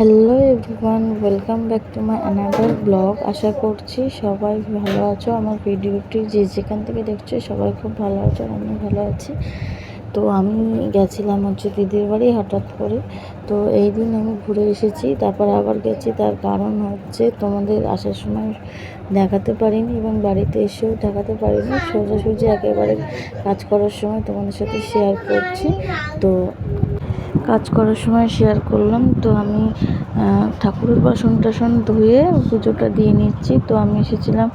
Hello everyone welcome back to my another blog আশা করছি সবাই ভালো আছো। আমার ভিডিওটি যে যেখান থেকে দেখছ সবাই খুব ভালো আছো আমি ভালো আছি। তো আমি গেছিলাম হচ্ছে দিদির বাড়ি হঠাৎ করে। তো এই দিন আমি ঘুরে এসেছি, তারপর আবার গেছি। তার কারণ হচ্ছে তোমাদের আসার সময় দেখাতে পারিনি এবং বাড়িতে এসেও দেখাতে পারিনি। সোজাসুজি একেবারে কাজ করার সময় তোমাদের সাথে শেয়ার করছি। তো কাজ করার সময় শেয়ার করলাম। তো আমি ঠাকুরের বাসন টাসন ধুয়ে পুজোটা দিয়ে নিচ্ছি। তো আমি এসেছিলাম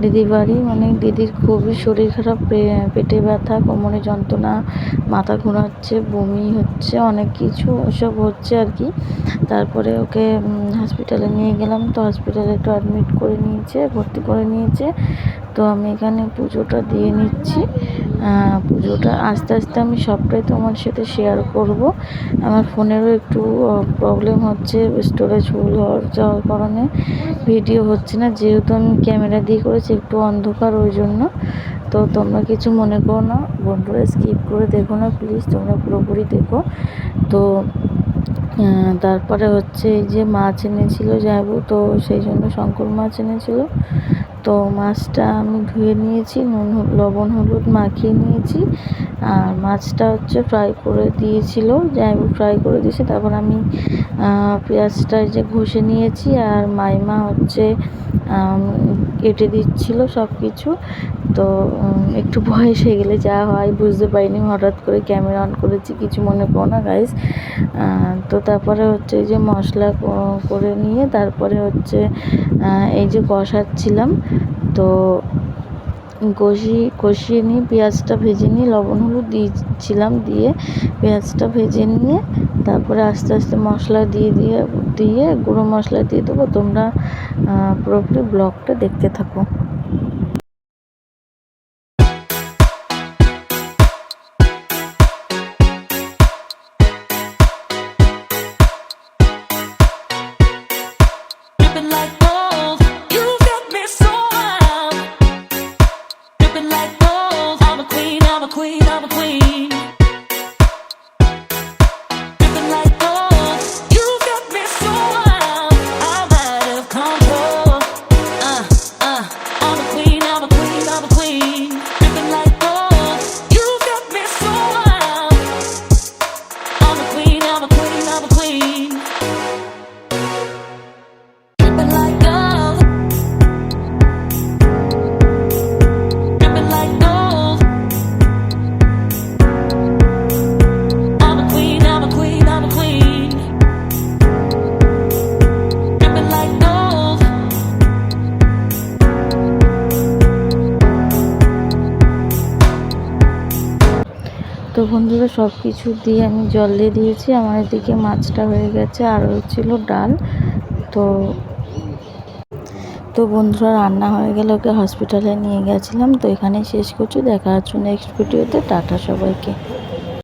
দিদির বাড়ি। মানে দিদির খুবই শরীর খারাপ পেটে ব্যথা, কোমরে যন্ত্রণা, মাথা ঘোরাচ্ছে, বমি হচ্ছে, অনেক কিছু ওসব হচ্ছে আর কি। তারপরে ওকে হসপিটালে নিয়ে গেলাম। তো হসপিটালে একটু অ্যাডমিট করে নিয়েছে, ভর্তি করে নিয়েছে। তো আমি এখানে পুজোটা দিয়ে নিচ্ছি। পুজোটা আস্তে আস্তে আমি সবটাই তোমার সাথে শেয়ার করব। আমার ফোনেরও একটু প্রবলেম হচ্ছে স্টোরেজ ফুল হওয়ার যাওয়ার কারণে ভিডিও হচ্ছে না। যেহেতু আমি ক্যামেরা দিয়ে করেছি, একটু অন্ধকার ওই জন্য। তো তোমরা কিছু মনে করো না। বন্ধুরা স্কিপ করে দেখো না প্লিজ তোমরা পুরোপুরি দেখো। তো তারপরে হচ্ছে এই যে মাছ এনেছিল যাব, তো সেই জন্য শঙ্কর মাছ এনেছিল। তো মাছটা আমি ধুয়ে নিয়েছি, নুন লবণ হলুদ মাখিয়ে নিয়েছি। আর মাছটা হচ্ছে ফ্রাই করে দিয়েছিল, যাই ফ্রাই করে দিয়েছে। তারপর আমি পেঁয়াজটা যে ঘষে নিয়েছি আর মাইমা হচ্ছে কেটে দিচ্ছিল সব কিছু তো একটু বয়স হয়ে গেলে যা হয়, বুঝতে পারিনি। হঠাৎ করে ক্যামেরা অন করেছি, কিছু মনে করো না গাইস তো তারপরে হচ্ছে যে মশলা করে নিয়ে তারপরে হচ্ছে এই যে কষাচ্ছিলাম। তো কষি, কষিয়ে নিয়ে পেঁয়াজটা ভেজে নিয়ে লবণ হলুদ দিয়েছিলাম দিয়ে পেঁয়াজটা ভেজে নিয়ে তারপরে আস্তে আস্তে মশলা দিয়ে দিয়ে দিয়ে, গুঁড়ো মশলা দিয়ে দেবো। তোমরা পুরোপুরি ব্লগটা দেখতে থাকো। Like বন্ধুরা সব কিছু দিয়ে আমি জল দিয়ে দিয়েছি। আমার এদিকে মাছটা হয়ে গেছে, আর ছিল ডাল। তো তো বন্ধুরা, রান্না হয়ে গেলে ওকে হসপিটালে নিয়ে গেছিলাম। তো এখানেই শেষ করছি। দেখা হচ্ছে নেক্সট ভিডিওতে টাটা সবাইকে।